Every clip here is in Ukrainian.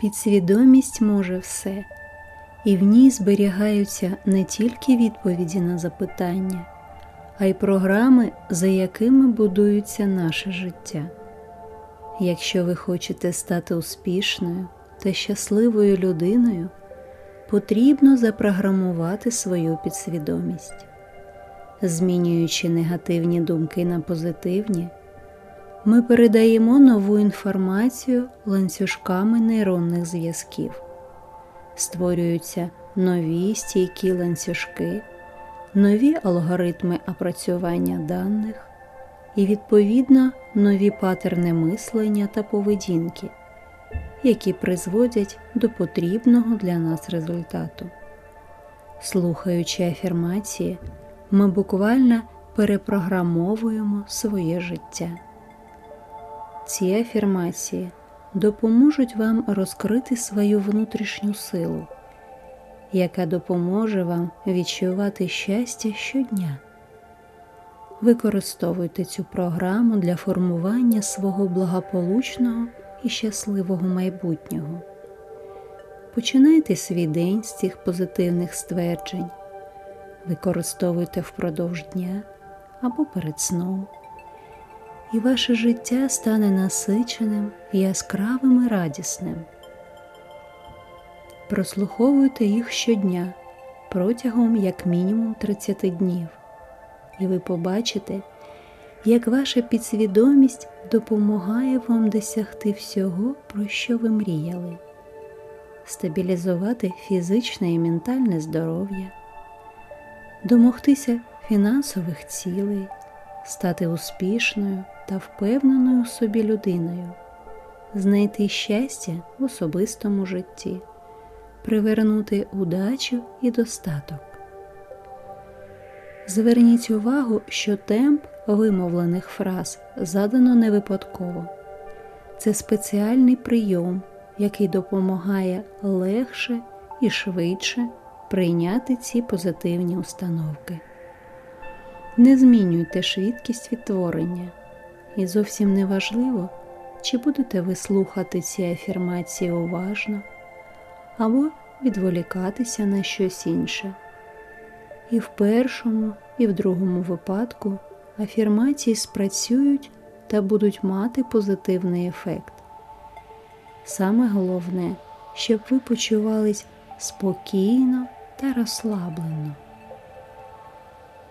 Підсвідомість може все, і в ній зберігаються не тільки відповіді на запитання, а й програми, за якими будується наше життя. Якщо ви хочете стати успішною та щасливою людиною, потрібно запрограмувати свою підсвідомість. Змінюючи негативні думки на позитивні, ми передаємо нову інформацію ланцюжками нейронних зв'язків, створюються нові стійкі ланцюжки, нові алгоритми опрацювання даних і, відповідно, нові патерни мислення та поведінки, які призводять до потрібного для нас результату. Слухаючи афірмації, ми буквально перепрограмовуємо своє життя. Ці афірмації допоможуть вам розкрити свою внутрішню силу, яка допоможе вам відчувати щастя щодня. Використовуйте цю програму для формування свого благополучного і щасливого майбутнього. Починайте свій день з цих позитивних стверджень, використовуйте впродовж дня або перед сном і ваше життя стане насиченим, яскравим і радісним. Прослуховуйте їх щодня протягом як мінімум 30 днів, і ви побачите, як ваша підсвідомість допомагає вам досягти всього, про що ви мріяли, стабілізувати фізичне і ментальне здоров'я, домогтися фінансових цілей, стати успішною та впевненою собі людиною, знайти щастя в особистому житті, привернути удачу і достаток. Зверніть увагу, що темп вимовлених фраз задано не випадково. Це спеціальний прийом, який допомагає легше і швидше прийняти ці позитивні установки. Не змінюйте швидкість відтворення, і зовсім не важливо, чи будете ви слухати ці афірмації уважно або відволікатися на щось інше. І в першому, і в другому випадку афірмації спрацюють та будуть мати позитивний ефект. Саме головне, щоб ви почувались спокійно та розслаблено.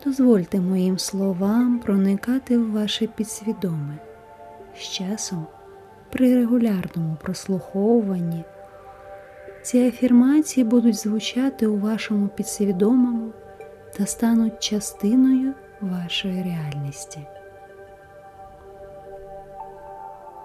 Дозвольте моїм словам проникати в ваше підсвідоме. З часом, при регулярному прослуховуванні, ці афірмації будуть звучати у вашому підсвідомому та стануть частиною вашої реальності.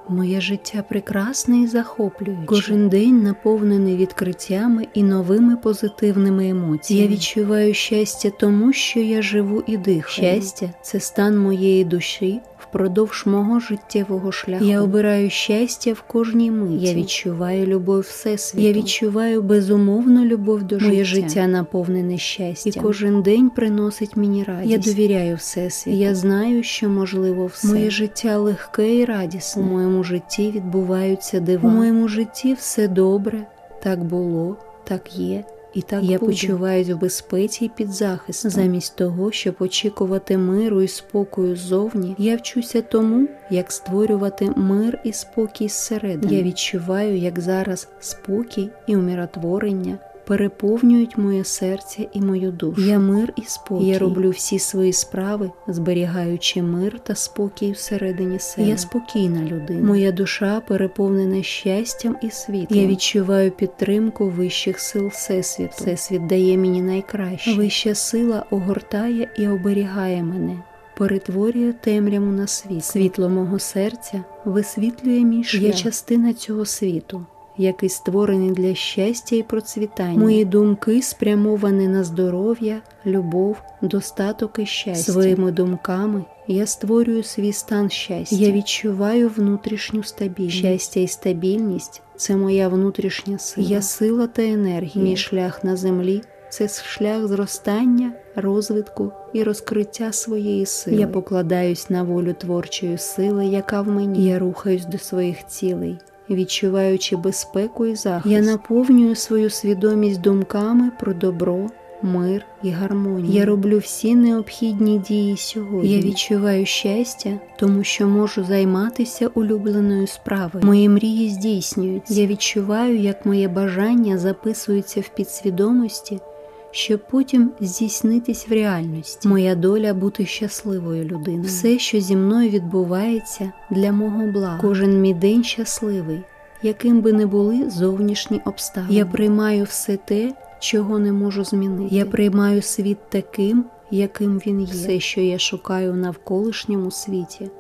Моє життя прекрасне і захоплююче. Кожен день наповнений відкриттями і новими позитивними емоціями. Я відчуваю щастя тому, що я живу і дихаю. Щастя це стан моєї душі впродовж мого життєвого шляху. Я обираю щастя в кожній миті. Я відчуваю любов всесвіту. Я відчуваю безумовну любов до життя. Моє життя наповнене щастям. І кожен день приносить мені радість. Я довіряю всесвіту. Я знаю, що можливо все. Моє життя легке і радісне. У моєму житті відбуваються дива. У моєму житті все добре. Так було, так є. І так я буде. почуваюсь в безпеці і під захистом. Замість того, щоб очікувати миру і спокою ззовні, я вчуся тому, як створювати мир і спокій зсередини. Я відчуваю, як зараз спокій і умиротворення переповнюють моє серце і мою душу. Я мир і спокій. Я роблю всі свої справи, зберігаючи мир та спокій всередині себе. Я спокійна людина. Моя душа переповнена щастям і світлом. Я відчуваю підтримку вищих сил Всесвіту. Всесвіт дає мені найкраще. Вища сила огортає і оберігає мене. Перетворює темряву на світ. Світло мого серця висвітлює мій шлях. Я частина цього світу який створений для щастя і процвітання. Мої думки спрямовані на здоров'я, любов, достаток і щастя. Своїми думками я створюю свій стан щастя. Я відчуваю внутрішню стабільність. Щастя і стабільність це моя внутрішня сила. Я сила та енергія. Мій шлях на землі. Це шлях зростання, розвитку і розкриття своєї сили. Я покладаюсь на волю творчої сили, яка в мені. Я рухаюсь до своїх цілей відчуваючи безпеку і захист. Я наповнюю свою свідомість думками про добро, мир і гармонію. Я роблю всі необхідні дії сьогодні. Я відчуваю щастя, тому що можу займатися улюбленою справою. Мої мрії здійснюються. Я відчуваю, як моє бажання записується в підсвідомості. Щоб потім здійснитись в реальності, моя доля бути щасливою людиною. Все, що зі мною відбувається, для мого блага. Кожен мій день щасливий, яким би не були зовнішні обставини. Я приймаю все те, чого не можу змінити. Я приймаю світ таким, яким він є. Все, що я шукаю в навколишньому світі,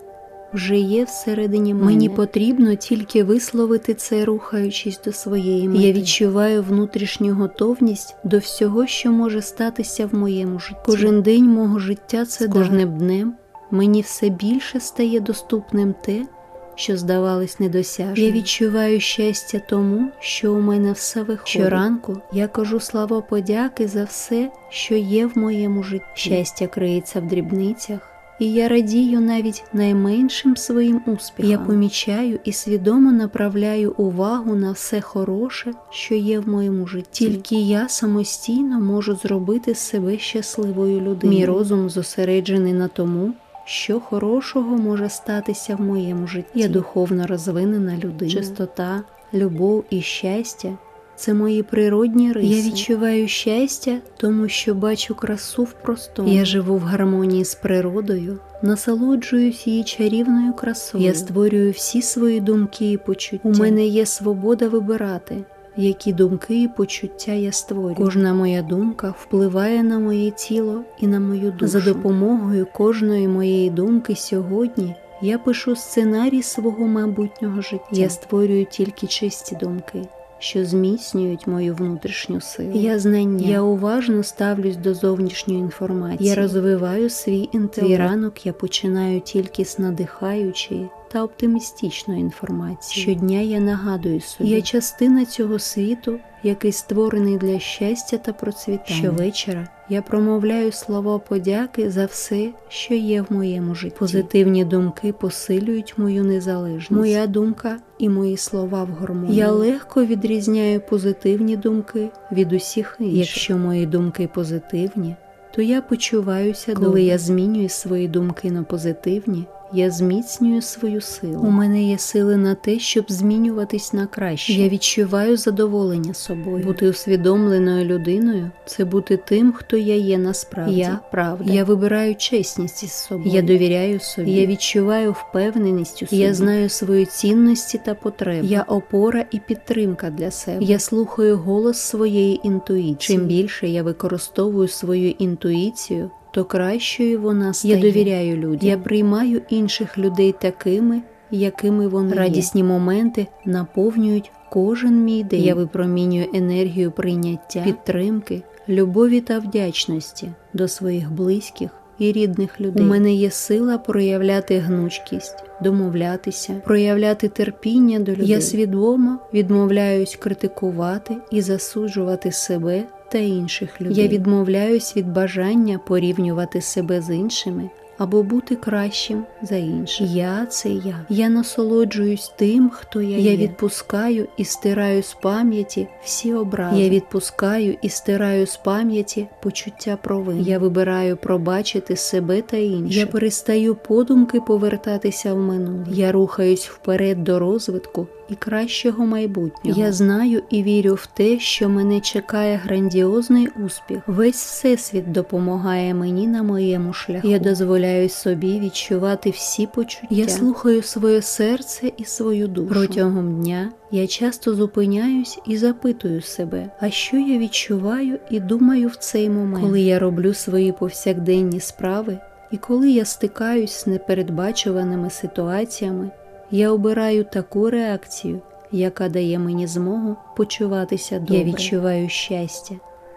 вже є всередині мене. Мені потрібно тільки висловити це, рухаючись до своєї мети. Я відчуваю внутрішню готовність до всього, що може статися в моєму житті. Кожен день мого життя це кожним днем. Мені все більше стає доступним те, що здавалось недосяжним. Я відчуваю щастя тому, що у мене все виходить. Щоранку я кажу слава подяки за все, що є в моєму житті. Щастя криється в дрібницях. І я радію навіть найменшим своїм успіхам. Я помічаю і свідомо направляю увагу на все хороше, що є в моєму житті. Тільки я самостійно можу зробити себе щасливою людиною. Мій розум зосереджений на тому, що хорошого може статися в моєму житті. Я духовно розвинена людина. Чистота, любов і щастя це мої природні риси. Я відчуваю щастя, тому що бачу красу в простому. Я живу в гармонії з природою, насолоджуюсь її чарівною красою. Я створюю всі свої думки і почуття. У мене є свобода вибирати. Які думки і почуття я створюю. Кожна моя думка впливає на моє тіло і на мою душу. За допомогою кожної моєї думки сьогодні я пишу сценарій свого майбутнього життя. Я створюю тільки чисті думки що зміцнюють мою внутрішню силу. Я знання. Я уважно ставлюсь до зовнішньої інформації. Я розвиваю свій інтелект. Твій ранок я починаю тільки з надихаючої та оптимістичної інформації. Щодня я нагадую собі, я частина цього світу, який створений для щастя та процвітання. Щовечора я промовляю слова подяки за все, що є в моєму житті. Позитивні думки посилюють мою незалежність. Моя думка і мої слова в гармонії. Я легко відрізняю позитивні думки від усіх інших. Якщо мої думки позитивні, то я почуваюся, коли я змінюю свої думки на позитивні. Я зміцнюю свою силу. У мене є сили на те, щоб змінюватись на краще. Я відчуваю задоволення собою. Бути усвідомленою людиною це бути тим, хто я є насправді. Я правда. Я вибираю чесність із собою. Я довіряю собі. Я відчуваю впевненість у собі. Я знаю свої цінності та потреби. Я опора і підтримка для себе. Я слухаю голос своєї інтуїції. Чим більше я використовую свою інтуїцію то кращою вона стає. Я довіряю людям. Я приймаю інших людей такими, якими вони радісні є. моменти наповнюють кожен мій день. Я випромінюю енергію прийняття, підтримки, любові та вдячності до своїх близьких. І рідних людей. У мене є сила проявляти гнучкість, домовлятися, проявляти терпіння до людей. Я свідомо відмовляюсь критикувати і засуджувати себе та інших людей. Я відмовляюсь від бажання порівнювати себе з іншими або бути кращим за інших. Я це я. Я насолоджуюсь тим, хто я, я є. Я відпускаю і стираю з пам'яті всі образи. Я відпускаю і стираю з пам'яті почуття провини. Я вибираю пробачити себе та інших. Я перестаю подумки повертатися в минуле. Я рухаюсь вперед до розвитку і кращого майбутнього. Я знаю і вірю в те, що мене чекає грандіозний успіх. Весь всесвіт допомагає мені на моєму шляху. Я дозволяю собі відчувати всі почуття. Я слухаю своє серце і свою душу. Протягом дня я часто зупиняюсь і запитую себе, а що я відчуваю і думаю в цей момент, коли я роблю свої повсякденні справи. І коли я стикаюсь з непередбачуваними ситуаціями, я обираю таку реакцію, яка дає мені змогу почуватися добре. Я відчуваю щастя,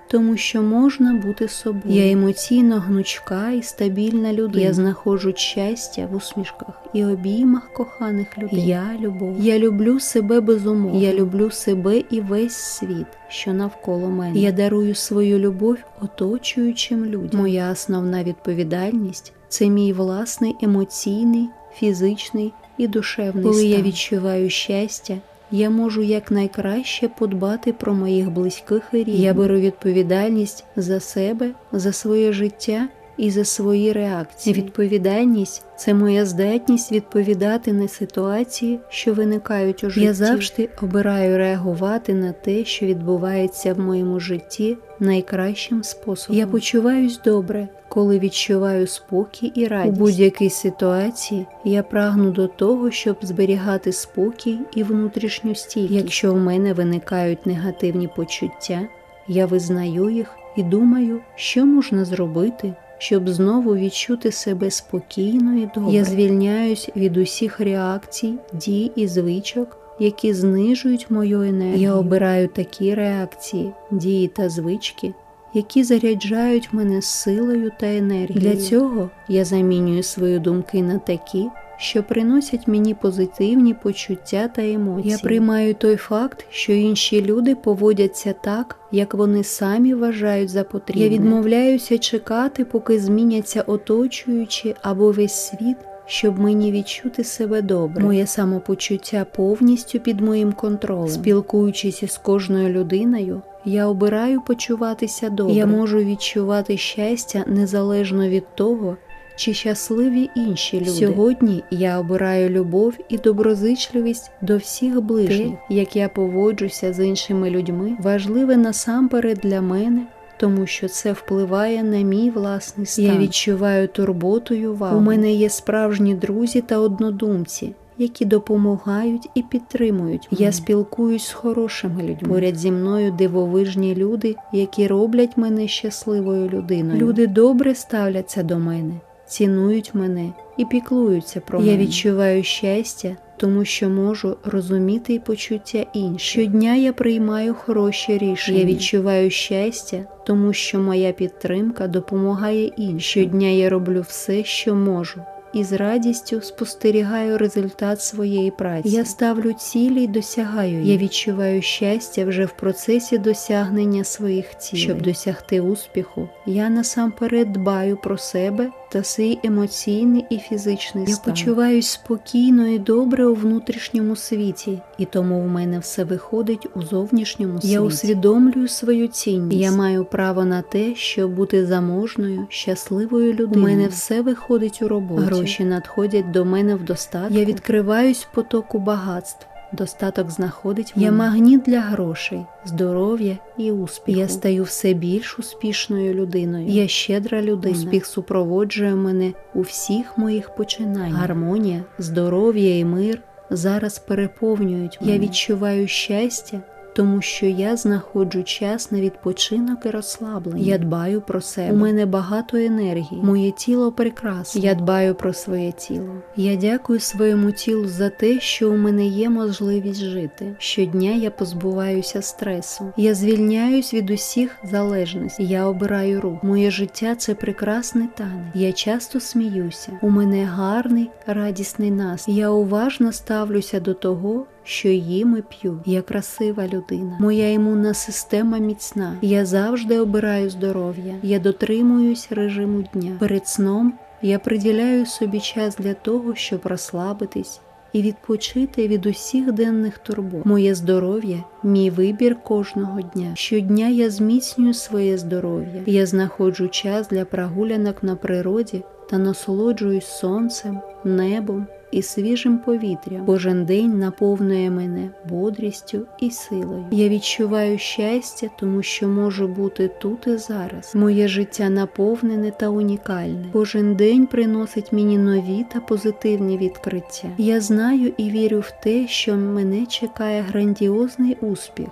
тому що можна бути собою. Я емоційно гнучка і стабільна людина. Я знаходжу щастя в усмішках і обіймах коханих людей. Я любов. Я люблю себе безумовно. Я люблю себе і весь світ, що навколо мене. Я дарую свою любов оточуючим людям. Моя основна відповідальність це мій власний емоційний, фізичний і душевний Коли стан. я відчуваю щастя, я можу якнайкраще подбати про моїх близьких і рідних. Я беру відповідальність за себе, за своє життя і за свої реакції. Відповідальність це моя здатність відповідати на ситуації, що виникають у житті. Я завжди обираю реагувати на те, що відбувається в моєму житті, найкращим способом. Я почуваюсь добре, коли відчуваю спокій і радість. У будь-якій ситуації я прагну до того, щоб зберігати спокій і внутрішню стійкість. Якщо в мене виникають негативні почуття, я визнаю їх і думаю, що можна зробити щоб знову відчути себе спокійно і добре. Я звільняюсь від усіх реакцій, дій і звичок, які знижують мою енергію. Я обираю такі реакції, дії та звички, які заряджають мене силою та енергією. Для цього я замінюю свої думки на такі що приносять мені позитивні почуття та емоції. Я приймаю той факт, що інші люди поводяться так, як вони самі вважають за потрібне. Я відмовляюся чекати, поки зміняться оточуючі або весь світ. Щоб мені відчути себе добре, моє самопочуття повністю під моїм контролем. Спілкуючись із кожною людиною, я обираю почуватися добре. Я можу відчувати щастя незалежно від того, чи щасливі інші люди. Сьогодні я обираю любов і доброзичливість до всіх ближніх. Те, як я поводжуся з іншими людьми, важливе насамперед для мене. Тому що це впливає на мій власний стан. Я відчуваю турботу й увагу. У мене є справжні друзі та однодумці, які допомагають і підтримують. Я спілкуюсь з хорошими людьми. Поряд зі мною дивовижні люди, які роблять мене щасливою людиною. Люди добре ставляться до мене цінують мене і піклуються про мене. Я відчуваю щастя, тому що можу розуміти і почуття інших. Щодня я приймаю хороші рішення. Я відчуваю щастя, тому що моя підтримка допомагає іншим. Щодня я роблю все, що можу і з радістю спостерігаю результат своєї праці. Я ставлю цілі й досягаю. їх. Я відчуваю щастя вже в процесі досягнення своїх цілей. Щоб досягти успіху, я насамперед дбаю про себе та свій емоційний і фізичний стан. Я почуваюсь спокійно і добре у внутрішньому світі, і тому в мене все виходить у зовнішньому світі. Я усвідомлюю свою цінність. Я маю право на те, щоб бути заможною, щасливою людиною. У мене все виходить у роботі гроші надходять до мене в достатку. Я відкриваюсь потоку багатств. Достаток знаходить мене. Я магніт для грошей, здоров'я і успіху. Я стаю все більш успішною людиною. Я щедра людина. Успіх супроводжує мене у всіх моїх починаннях. Гармонія, здоров'я і мир зараз переповнюють. мене. Я відчуваю щастя тому що я знаходжу час на відпочинок і розслаблення. Я дбаю про себе. У мене багато енергії. Моє тіло прекрасне. Я дбаю про своє тіло. Я дякую своєму тілу за те, що у мене є можливість жити. Щодня я позбуваюся стресу. Я звільняюсь від усіх залежностей. Я обираю рух. Моє життя це прекрасний танець. Я часто сміюся. У мене гарний, радісний настрій. Я уважно ставлюся до того що їм і п'ю. Я красива людина. Моя імунна система міцна. Я завжди обираю здоров'я. Я дотримуюсь режиму дня. Перед сном я приділяю собі час для того, щоб розслабитись. І відпочити від усіх денних турбот. Моє здоров'я, мій вибір кожного дня. Щодня я зміцнюю своє здоров'я. Я знаходжу час для прогулянок на природі та насолоджуюсь сонцем, небом і свіжим повітрям. Кожен день наповнює мене бодрістю і силою. Я відчуваю щастя, тому що можу бути тут і зараз. Моє життя наповнене та унікальне. Кожен день приносить мені нові та позитивні відкриття. Я знаю і вірю в те, що мене чекає грандіозний успіх.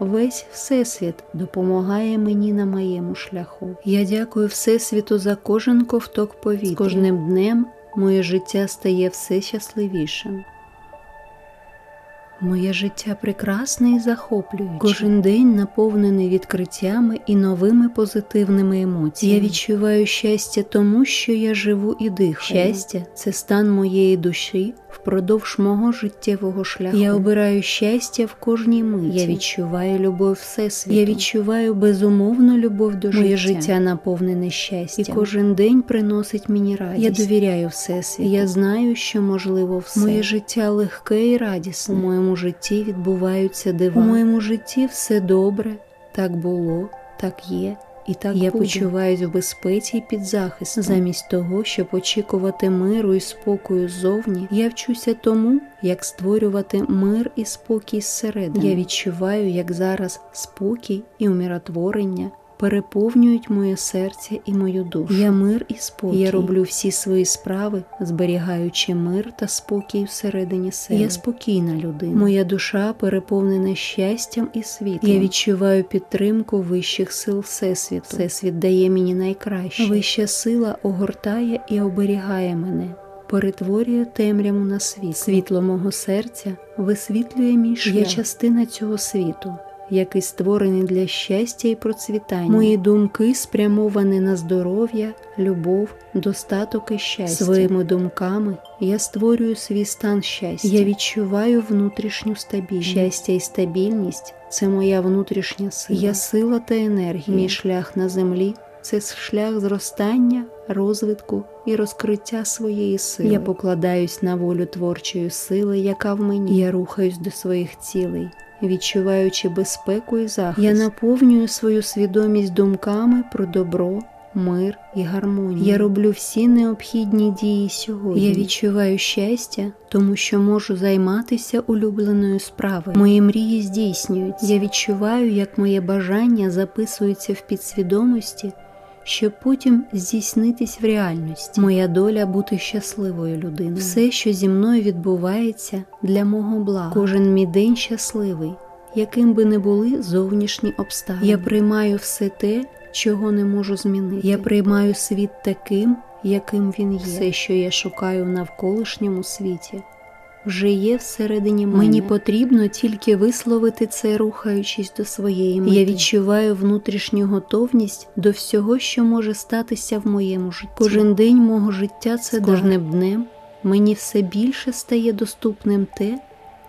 Весь Всесвіт допомагає мені на моєму шляху. Я дякую Всесвіту за кожен ковток повітря. З кожним днем моє життя стає все щасливішим. Моє життя прекрасне і захоплююче. Кожен день наповнений відкриттями і новими позитивними емоціями. Я відчуваю щастя тому, що я живу і дихаю. Щастя це стан моєї душі, Впродовж мого життєвого шляху я обираю щастя в кожній миті. Я відчуваю любов всесвіту. Я відчуваю безумовну любов до життя. Моє життя наповнене щастям. І кожен день приносить мені радість. Я довіряю всесвіту. Я знаю, що можливо все. Моє життя легке і радісне. У моєму житті відбуваються дива. У моєму житті все добре. Так було, так є. І так я буде. почуваюсь в безпеці і під захистом. Замість того, щоб очікувати миру і спокою ззовні, я вчуся тому, як створювати мир і спокій зсередини. Я відчуваю, як зараз спокій і умиротворення переповнюють моє серце і мою душу. Я мир і спокій. Я роблю всі свої справи, зберігаючи мир та спокій всередині себе. Я спокійна людина. Моя душа переповнена щастям і світлом. Я відчуваю підтримку вищих сил Всесвіту. Всесвіт дає мені найкраще. Вища сила огортає і оберігає мене. Перетворює темряву на світ. Світло мого серця висвітлює мій шлях. Я частина цього світу який створений для щастя і процвітання. Мої думки спрямовані на здоров'я, любов, достаток і щастя. Своїми думками я створюю свій стан щастя. Я відчуваю внутрішню стабільність. Щастя і стабільність це моя внутрішня сила. Я сила та енергія. Мій шлях на землі. Це шлях зростання, розвитку і розкриття своєї сили. Я покладаюсь на волю творчої сили, яка в мені. Я рухаюсь до своїх цілей відчуваючи безпеку і захист. Я наповнюю свою свідомість думками про добро, мир і гармонію. Я роблю всі необхідні дії сьогодні. Я відчуваю щастя, тому що можу займатися улюбленою справою. Мої мрії здійснюються. Я відчуваю, як моє бажання записується в підсвідомості щоб потім здійснитись в реальності. Моя доля бути щасливою людиною. Все, що зі мною відбувається, для мого блага. Кожен мій день щасливий, яким би не були зовнішні обставини. Я приймаю все те, чого не можу змінити. Я приймаю світ таким, яким він є. Все, що я шукаю в навколишньому світі вже є всередині мене. Мені потрібно тільки висловити це, рухаючись до своєї мети. Я відчуваю внутрішню готовність до всього, що може статися в моєму житті. Кожен день мого життя це З кожним днем мені все більше стає доступним те.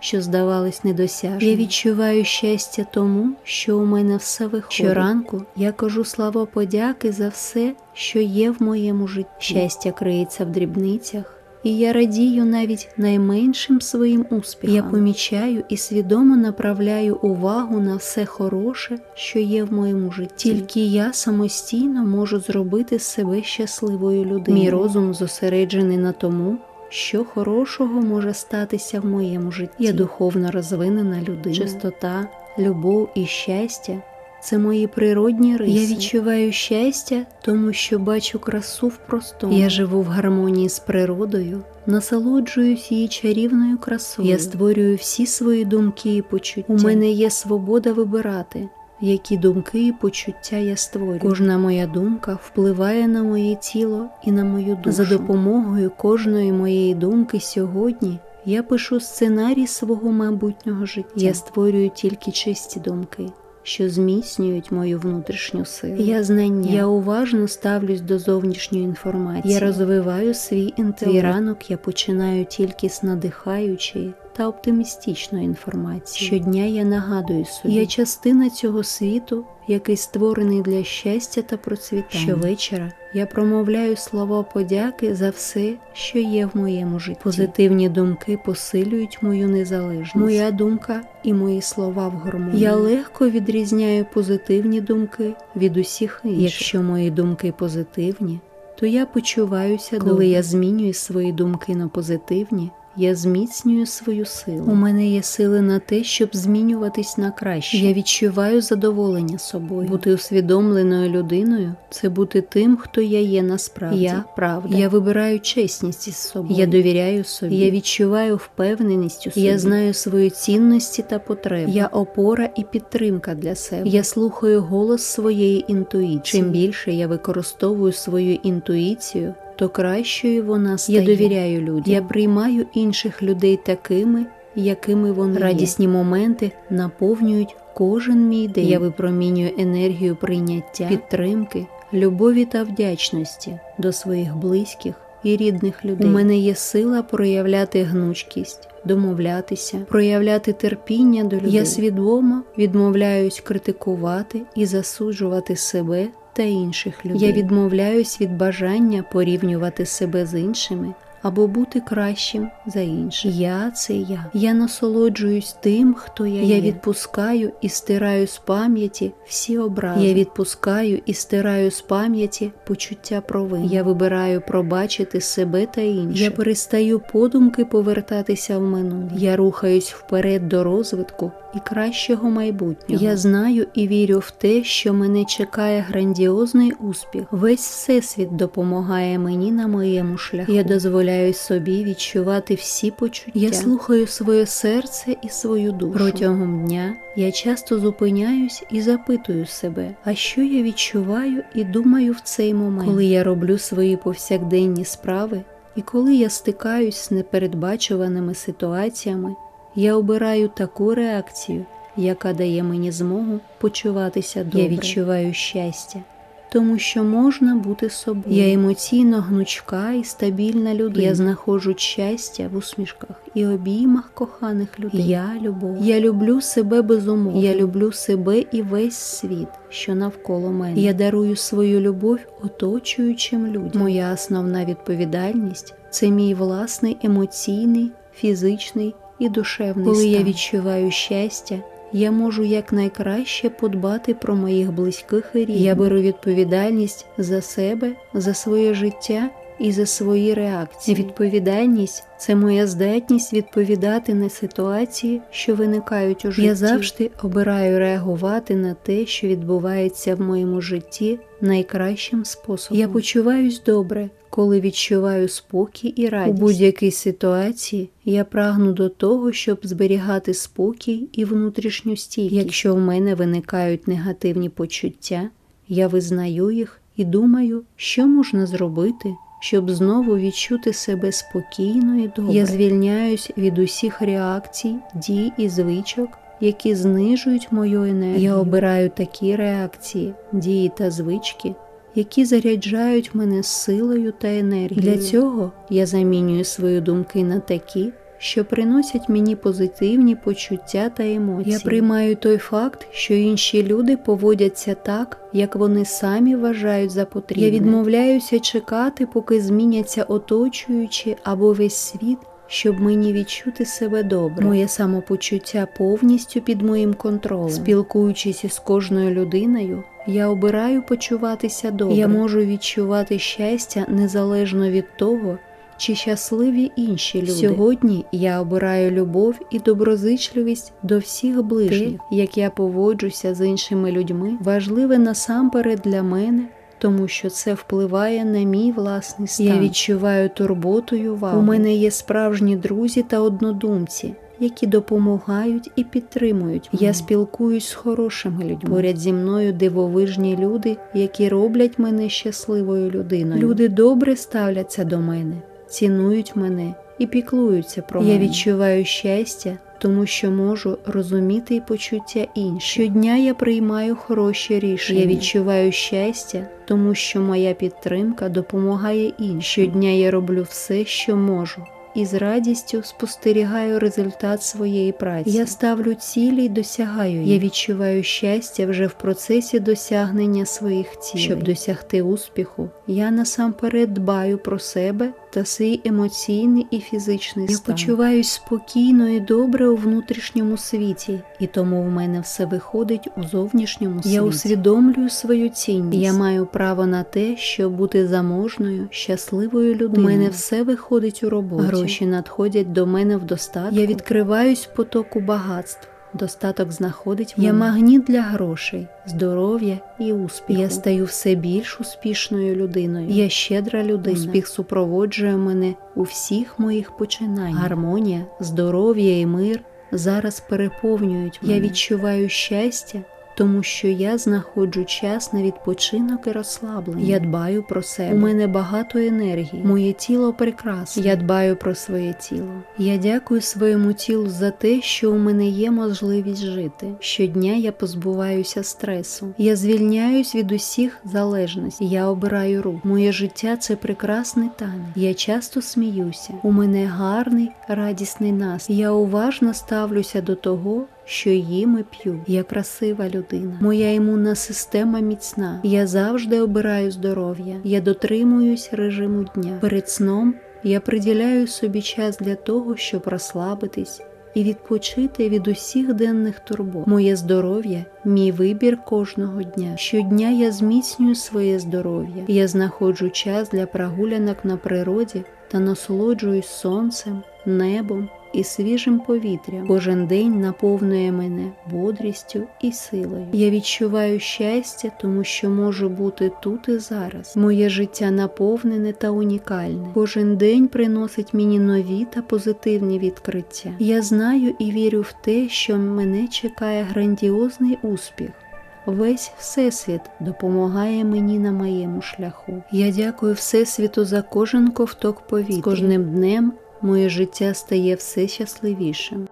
Що здавалось недосяжним. Я відчуваю щастя тому, що у мене все виходить. Щоранку я кажу слава подяки за все, що є в моєму житті. Щастя криється в дрібницях, і я радію навіть найменшим своїм успіхам. Я помічаю і свідомо направляю увагу на все хороше, що є в моєму житті. Тільки я самостійно можу зробити себе щасливою людиною. Мій розум зосереджений на тому. Що хорошого може статися в моєму житті? Я духовно розвинена людина. Чистота, любов і щастя це мої природні риси. Я відчуваю щастя, тому що бачу красу в простому. Я живу в гармонії з природою, насолоджуюсь її чарівною красою. Я створюю всі свої думки і почуття. У мене є свобода вибирати. Які думки і почуття я створюю. Кожна моя думка впливає на моє тіло і на мою душу. За допомогою кожної моєї думки сьогодні я пишу сценарій свого майбутнього життя. Я створюю тільки чисті думки що зміцнюють мою внутрішню силу. Я знання. Я уважно ставлюсь до зовнішньої інформації. Я розвиваю свій інтелект. Твій ранок я починаю тільки з надихаючої та оптимістичної інформації. Щодня я нагадую собі, я частина цього світу, який створений для щастя та процвітання. Щовечора я промовляю слова подяки за все, що є в моєму житті. Позитивні думки посилюють мою незалежність. Моя думка і мої слова в гармонії. Я легко відрізняю позитивні думки від усіх інших. Якщо мої думки позитивні, то я почуваюся, коли я змінюю свої думки на позитивні. Я зміцнюю свою силу. У мене є сили на те, щоб змінюватись на краще. Я відчуваю задоволення собою. Бути усвідомленою людиною це бути тим, хто я є насправді. Я правда. Я вибираю чесність із собою. Я довіряю собі. Я відчуваю впевненість у собі. Я знаю свої цінності та потреби. Я опора і підтримка для себе. Я слухаю голос своєї інтуїції. Чим більше я використовую свою інтуїцію то кращою вона стає. Я довіряю людям. Я приймаю інших людей такими, якими вони радісні є. моменти наповнюють кожен мій день. Я випромінюю енергію прийняття, підтримки, любові та вдячності до своїх близьких і рідних людей. У мене є сила проявляти гнучкість, домовлятися, проявляти терпіння до людей. Я свідомо відмовляюсь критикувати і засуджувати себе та інших людей. Я відмовляюсь від бажання порівнювати себе з іншими або бути кращим за інших. Я це я. Я насолоджуюсь тим, хто я. Я є. відпускаю і стираю з пам'яті всі образи. Я відпускаю і стираю з пам'яті почуття провини. Я вибираю пробачити себе та інших. Я перестаю подумки повертатися в минуле. Я рухаюсь вперед до розвитку і кращого майбутнього. Я знаю і вірю в те, що мене чекає грандіозний успіх. Весь всесвіт допомагає мені на моєму шляху. Я дозволяю собі відчувати всі почуття. Я слухаю своє серце і свою душу. Протягом дня я часто зупиняюсь і запитую себе, а що я відчуваю і думаю в цей момент, коли я роблю свої повсякденні справи. І коли я стикаюсь з непередбачуваними ситуаціями, я обираю таку реакцію, яка дає мені змогу почуватися добре. Я відчуваю щастя, тому що можна бути собою. Я емоційно гнучка і стабільна людина. Я знаходжу щастя в усмішках і обіймах коханих людей. Я любов. Я люблю себе безумовно. Я люблю себе і весь світ, що навколо мене. Я дарую свою любов оточуючим людям. Моя основна відповідальність це мій власний емоційний, фізичний і душевний Коли стан. я відчуваю щастя, я можу якнайкраще подбати про моїх близьких і рідних. Я беру відповідальність за себе, за своє життя і за свої реакції. Відповідальність це моя здатність відповідати на ситуації, що виникають у житті. Я завжди обираю реагувати на те, що відбувається в моєму житті найкращим способом. Я почуваюсь добре, коли відчуваю спокій і радість. У будь-якій ситуації я прагну до того, щоб зберігати спокій і внутрішню стійкість. Якщо в мене виникають негативні почуття, я визнаю їх і думаю, що можна зробити, щоб знову відчути себе спокійно і добре. Я звільняюсь від усіх реакцій, дій і звичок. Які знижують мою енергію. Я обираю такі реакції, дії та звички, які заряджають мене силою та енергією. Для цього я замінюю свої думки на такі, що приносять мені позитивні почуття та емоції. Я приймаю той факт, що інші люди поводяться так, як вони самі вважають за потрібне. Я відмовляюся чекати, поки зміняться оточуючі або весь світ. Щоб мені відчути себе добре, моє самопочуття повністю під моїм контролем. Спілкуючись із кожною людиною, я обираю почуватися добре. Я можу відчувати щастя незалежно від того, чи щасливі інші люди. Сьогодні я обираю любов і доброзичливість до всіх ближніх, Те, як я поводжуся з іншими людьми, важливе насамперед для мене. Тому що це впливає на мій власний стан. Я відчуваю турботу й увагу. У мене є справжні друзі та однодумці, які допомагають і підтримують. Я спілкуюсь з хорошими людьми. Поряд зі мною дивовижні люди, які роблять мене щасливою людиною. Люди добре ставляться до мене цінують мене і піклуються про мене. Я відчуваю щастя, тому що можу розуміти і почуття інших. Щодня я приймаю хороші рішення. Я відчуваю щастя, тому що моя підтримка допомагає іншим. Щодня я роблю все, що можу і з радістю спостерігаю результат своєї праці. Я ставлю цілі й досягаю. їх. Я відчуваю щастя вже в процесі досягнення своїх цілей. Щоб досягти успіху, я насамперед дбаю про себе та свій емоційний і фізичний стан. Я почуваюсь спокійно і добре у внутрішньому світі, і тому в мене все виходить у зовнішньому світі. Я усвідомлюю свою цінність. Я маю право на те, щоб бути заможною, щасливою людиною. У мене все виходить у роботі гроші надходять до мене в достатку. Я відкриваюсь потоку багатств. Достаток знаходить мене. Я магніт для грошей, здоров'я і успіху. Я стаю все більш успішною людиною. Я щедра людина. Успіх супроводжує мене у всіх моїх починаннях. Гармонія, здоров'я і мир зараз переповнюють мене. Я відчуваю щастя тому що я знаходжу час на відпочинок і розслаблення. Я дбаю про себе. У мене багато енергії. Моє тіло прекрасне. Я дбаю про своє тіло. Я дякую своєму тілу за те, що у мене є можливість жити. Щодня я позбуваюся стресу. Я звільняюсь від усіх залежностей. Я обираю рух. Моє життя це прекрасний танець. Я часто сміюся. У мене гарний, радісний настрій. Я уважно ставлюся до того, що їм і п'ю. Я красива людина. Моя імунна система міцна. Я завжди обираю здоров'я. Я дотримуюсь режиму дня. Перед сном я приділяю собі час для того, щоб розслабитись. І відпочити від усіх денних турбот. Моє здоров'я мій вибір кожного дня. Щодня я зміцнюю своє здоров'я. Я знаходжу час для прогулянок на природі та насолоджуюсь сонцем, небом і свіжим повітрям. Кожен день наповнює мене бодрістю і силою. Я відчуваю щастя, тому що можу бути тут і зараз. Моє життя наповнене та унікальне. Кожен день приносить мені нові та позитивні відкриття. Я знаю і вірю в те, що мене чекає грандіозний успіх. Весь Всесвіт допомагає мені на моєму шляху. Я дякую Всесвіту за кожен ковток повітря. З кожним днем моє життя стає все щасливішим.